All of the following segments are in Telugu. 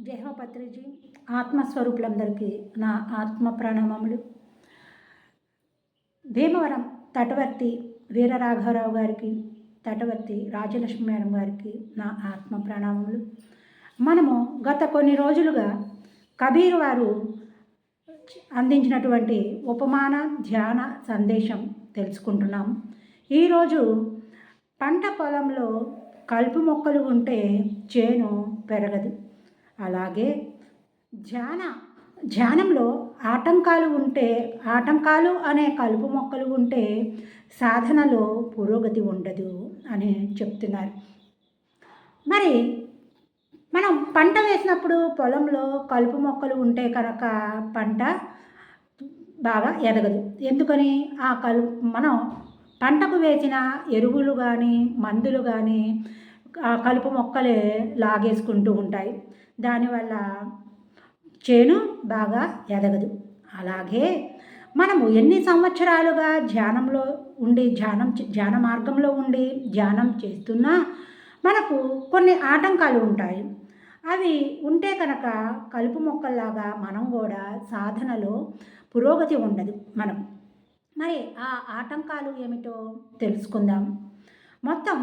జయహోపత్రిజీ ఆత్మస్వరూపులందరికీ నా ఆత్మ ప్రణామములు. భీమవరం తటవర్తి వీరరాఘవరావు గారికి తటవర్తి రాజలక్ష్మి మేడం గారికి నా ఆత్మ ప్రణామములు. మనము గత కొన్ని రోజులుగా కబీర్ వారు అందించినటువంటి ఉపమాన ధ్యాన సందేశం తెలుసుకుంటున్నాం. ఈరోజు పంట పొలంలో కలుపు మొక్కలు ఉంటే చేను పెరగదు. అలాగే ధ్యాన ధ్యానంలో ఆటంకాలు ఉంటే ఆటంకాలు అనే కలుపు మొక్కలు ఉంటే సాధనలో పురోగతి ఉండదు అని చెప్తున్నారు. మరి మనం పంట వేసినప్పుడు పొలంలో కలుపు మొక్కలు ఉంటే కనుక పంట బాగా ఎదగదు. ఎందుకని? ఆ కలుపు మనం పంటకు వేసిన ఎరువులు కానీ మందులు కానీ కలుపు మొక్కలే లాగేసుకుంటూ ఉంటాయి. దానివల్ల చేను బాగా ఎదగదు. అలాగే మనము ఎన్ని సంవత్సరాలుగా ధ్యానంలో ఉండి ధ్యానం ధ్యాన మార్గంలో ఉండి ధ్యానం చేస్తున్నా మనకు కొన్ని ఆటంకాలు ఉంటాయి. అవి ఉంటే కనుక కలుపు మొక్కల్లాగా మనం కూడా సాధనలో పురోగతి ఉండదు మనం మరి ఆ ఆటంకాలు ఏమిటో తెలుసుకుందాం. మొత్తం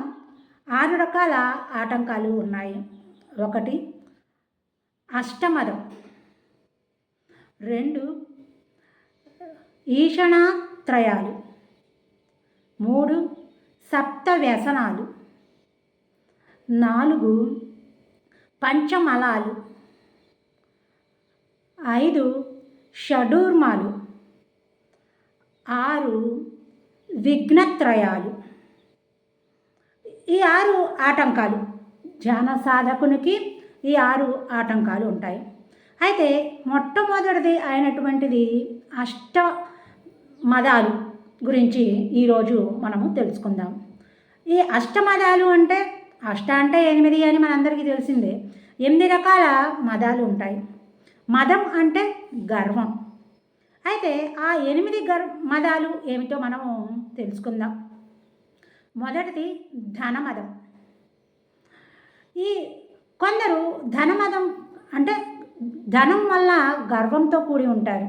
ఆరు రకాల ఆటంకాలు ఉన్నాయి. ఒకటి అష్టమదం. రెండు ఈషణాత్రయాలు. మూడు సప్త వ్యసనాలు నాలుగు పంచమలాలు. ఐదు షడూర్మాలు. ఆరు విఘ్నత్రయాలు. ఈ ఆరు ఆటంకాలు. ధ్యాన సాధకునికి ఈ ఆరు ఆటంకాలు ఉంటాయి. అయితే మొట్టమొదటిది అయినటువంటిది అష్ట మదాలు గురించి ఈరోజు మనము తెలుసుకుందాం. ఈ అష్టమదాలు అంటే అష్ట అంటే ఎనిమిది అని మనందరికీ తెలిసిందే. ఎనిమిది రకాల మదాలు ఉంటాయి. మదం అంటే గర్వం. అయితే ఆ ఎనిమిది గర్ మదాలు ఏమిటో మనము తెలుసుకుందాం. మొదటిది ధనమదం. ఈ కొందరు ధనమదం అంటే ధనం వల్ల గర్వంతో కూడి ఉంటారు.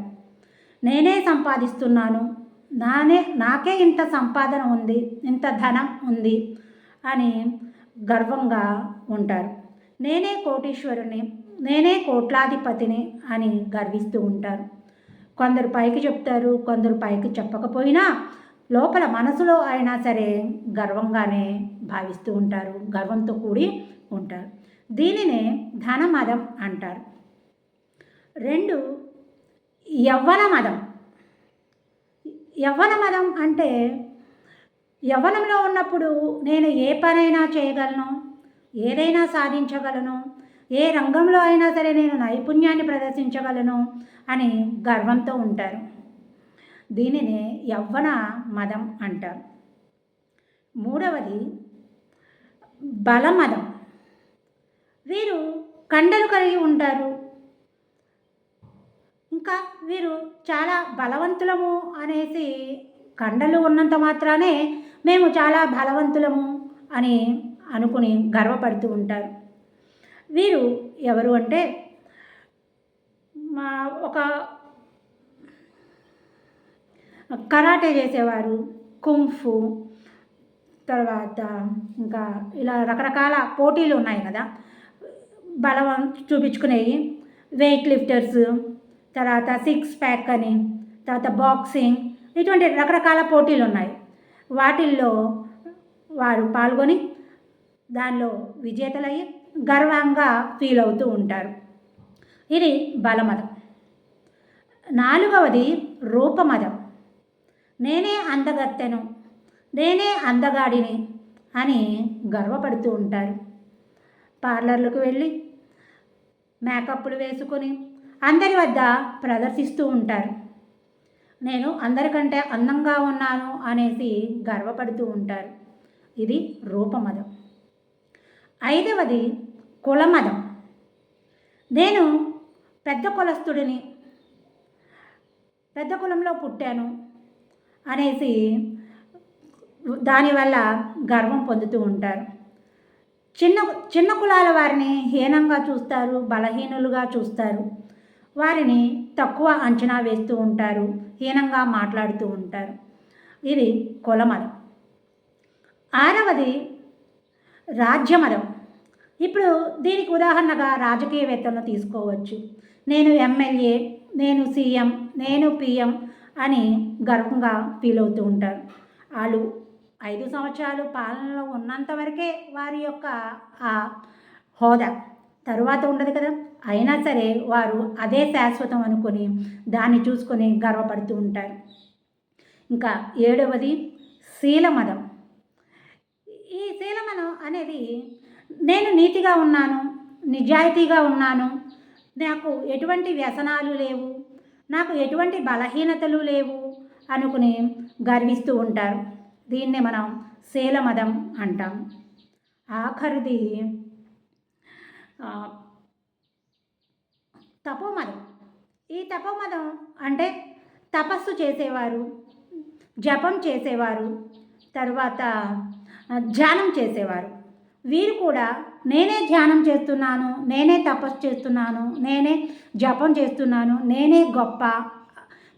నేనే సంపాదిస్తున్నాను నానే నాకే ఇంత సంపాదన ఉంది ఇంత ధనం ఉంది అని గర్వంగా ఉంటారు. నేనే కోటీశ్వరుని నేనే కోట్లాధిపతిని అని గర్విస్తూ ఉంటారు. కొందరు పైకి చెప్తారు కొందరు పైకి చెప్పకపోయినా లోపల మనసులో అయినా సరే గర్వంగానే భావిస్తూ ఉంటారు గర్వంతో కూడి ఉంటారు. దీనినే ధనమదం అంటారు. రెండు యవ్వన మదం యవ్వన మదం అంటే యవ్వనంలో ఉన్నప్పుడు నేను ఏ పనైనా చేయగలను ఏదైనా సాధించగలను ఏ రంగంలో అయినా సరే నేను నైపుణ్యాన్ని ప్రదర్శించగలను అని గర్వంతో ఉంటారు. దీనినే యవ్వన మదం అంటారు. మూడవది బలమదం. వీరు కండలు కలిగి ఉంటారు. ఇంకా వీరు చాలా బలవంతులము అనేసి కండలు ఉన్నంత మాత్రానే మేము చాలా బలవంతులము అని అనుకుని గర్వపడుతూ ఉంటారు. వీరు ఎవరు అంటే మా ఒక కరాటే చేసేవారు కుంఫు తర్వాత ఇంకా ఇలా రకరకాల పోటీలు ఉన్నాయి కదా. బలం చూపించుకునేవి. వెయిట్ లిఫ్టర్స్ తర్వాత సిక్స్ ప్యాక్ అని తర్వాత బాక్సింగ్ ఇటువంటి రకరకాల పోటీలు ఉన్నాయి. వాటిల్లో వారు పాల్గొని దానిలో విజేతలయ్యి గర్వంగా ఫీల్ అవుతూ ఉంటారు. ఇది బలమతం నాలుగవది రూపమతం నేనే అందగత్తెను నేనే అందగాడిని అని గర్వపడుతూ ఉంటారు. పార్లర్లకు వెళ్ళి మేకప్లు వేసుకొని అందరి వద్ద ప్రదర్శిస్తూ ఉంటారు. నేను అందరికంటే అందంగా ఉన్నాను అనేసి గర్వపడుతూ ఉంటారు. ఇది రూపమదం. ఐదవది కులమదం. నేను పెద్ద కులస్తుడిని పెద్ద కులంలో పుట్టాను అనేసి దానివల్ల గర్వం పొందుతూ ఉంటారు. చిన్న చిన్న కులాల వారిని హీనంగా చూస్తారు బలహీనులుగా చూస్తారు. వారిని తక్కువ అంచనా వేస్తూ ఉంటారు హీనంగా మాట్లాడుతూ ఉంటారు. ఇది కులమలం ఆరవది రాజ్యమలం ఇప్పుడు దీనికి ఉదాహరణగా రాజకీయవేత్తలను తీసుకోవచ్చు. నేను ఎమ్మెల్యే నేను సీఎం నేను పిఎం అని గర్వంగా ఫీల్ అవుతూ ఉంటారు. వాళ్ళు ఐదు సంవత్సరాలు పాలనలో ఉన్నంత వరకే వారి యొక్క ఆ హోదా తరువాత ఉండదు కదా. అయినా సరే వారు అదే శాశ్వతం అనుకొని దాన్ని చూసుకొని గర్వపడుతూ ఉంటారు. ఇంకా ఏడవది శీలమదం. ఈ శీలమనం అనేది నేను నీతిగా ఉన్నాను నిజాయితీగా ఉన్నాను నాకు ఎటువంటి వ్యసనాలు లేవు నాకు ఎటువంటి బలహీనతలు లేవు అనుకుని గర్విస్తూ ఉంటారు. దీన్నే మనం శీలమదం అంటాం. ఆఖరిది తపోమదం. ఈ తపోమదం అంటే తపస్సు చేసేవారు జపం చేసేవారు తర్వాత ధ్యానం చేసేవారు. వీరు కూడా నేనే ధ్యానం చేస్తున్నాను నేనే తపస్సు చేస్తున్నాను నేనే జపం చేస్తున్నాను నేనే గొప్ప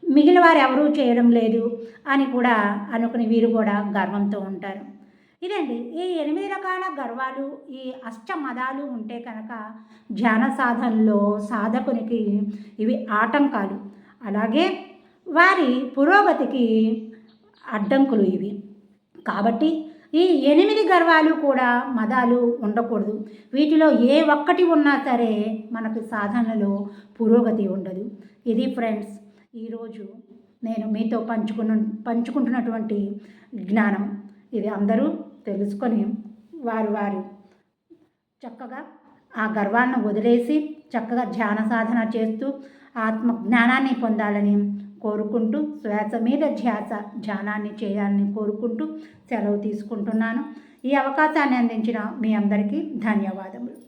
మిగిలిన వారు ఎవరూ చేయడం లేదు అని కూడా అనుకుని వీరు కూడా గర్వంతో ఉంటారు. ఇదండి ఈ ఎనిమిది రకాల గర్వాలు ఈ అష్ట మదాలు ఉంటే కనుక ధ్యాన సాధనలో సాధకునికి ఇవి ఆటంకాలు. అలాగే వారి పురోగతికి అడ్డంకులు ఇవి. కాబట్టి ఈ ఎనిమిది గర్వాలు కూడా మదాలు ఉండకూడదు. వీటిలో ఏ ఒక్కటి ఉన్నా సరే మనకు సాధనలో పురోగతి ఉండదు. ఇది ఫ్రెండ్స్ ఈరోజు నేను మీతో పంచుకున్న పంచుకుంటున్నటువంటి జ్ఞానం. ఇది అందరూ తెలుసుకొని వారు వారు చక్కగా ఆ గర్వాన్ని వదిలేసి చక్కగా ధ్యాన సాధన చేస్తూ ఆత్మ జ్ఞానాన్ని పొందాలని కోరుకుంటూ శ్వాస మీద ధ్యాస ధ్యానాన్ని చేయాలని కోరుకుంటూ సెలవు తీసుకుంటున్నాను. ఈ అవకాశాన్ని అందించిన మీ అందరికీ ధన్యవాదములు.